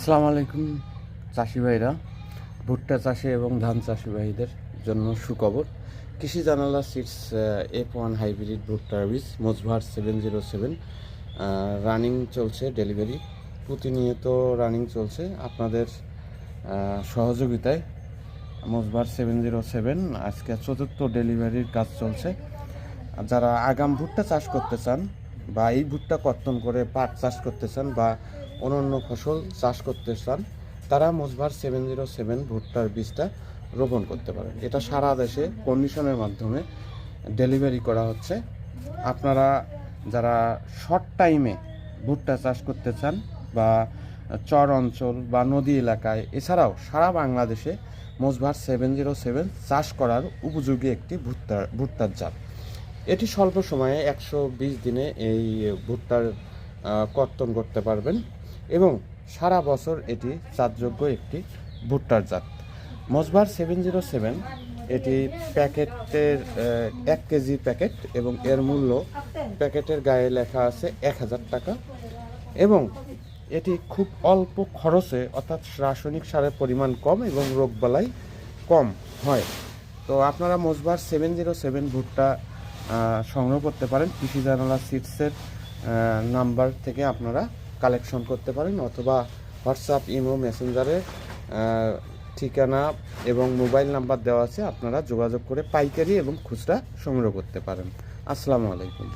আসসালামু আলাইকুম চাষি ভাইরা। ভুট্টা চাষি এবং ধান চাষি ভাইদের জন্য সুখবর। কৃষি জানালা সিটস এফ ওয়ান হাইব্রিড ভুট্টার বীজ মোজভার সেভেন জিরো সেভেন রানিং চলছে ডেলিভারি প্রতিনিয়ত রানিং চলছে। আপনাদের সহযোগিতায় মোজভার সেভেন জিরো সেভেন আজকে চতুর্থ ডেলিভারির কাজ চলছে। যারা আগাম ভুট্টা চাষ করতে চান বা এই ভুট্টা কর্তন করে পাট চাষ করতে চান বা অন্যান্য ফসল চাষ করতে চান, তারা মোজভার সেভেন জিরো সেভেন ভুট্টার বীজটা রোপণ করতে পারেন। এটা সারা দেশে কন্ডিশনের মাধ্যমে ডেলিভারি করা হচ্ছে। আপনারা যারা শর্ট টাইমে ভুট্টা চাষ করতে চান বা চর অঞ্চল বা নদী এলাকায়, এছাড়াও সারা বাংলাদেশে মোজভার সেভেন জিরো সেভেন চাষ করার উপযোগী একটি ভুট্টা, ভুট্টার জাত। এটি স্বল্প সময়ে একশো বিশ দিনে এই ভুট্টার কর্তন করতে পারবেন এবং সারা বছর এটি চাষযোগ্য একটি ভুট্টার জাত। মসবার সেভেন জিরো সেভেন এটি প্যাকেটের এক কেজি প্যাকেট এবং এর মূল্য প্যাকেটের গায়ে লেখা আছে এক হাজার টাকা এবং এটি খুব অল্প খরচে অর্থাৎ রাসায়নিক সারের পরিমাণ কম এবং রোগবালাই কম হয়। তো আপনারা মোজবার সেভেন জিরো সেভেন ভুট্টা সংগ্রহ করতে পারেন। কৃষি জানালা সিটসের নাম্বার থেকে আপনারা কালেকশন করতে পারেন অথবা হোয়াটসঅ্যাপ, ইমো, মেসেঞ্জারে ঠিকানা এবং মোবাইল নাম্বার দেওয়া আছে। আপনারা যোগাযোগ করে পাইকারি এবং খুচরা সংগ্রহ করতে পারেন। আসসালামু আলাইকুম।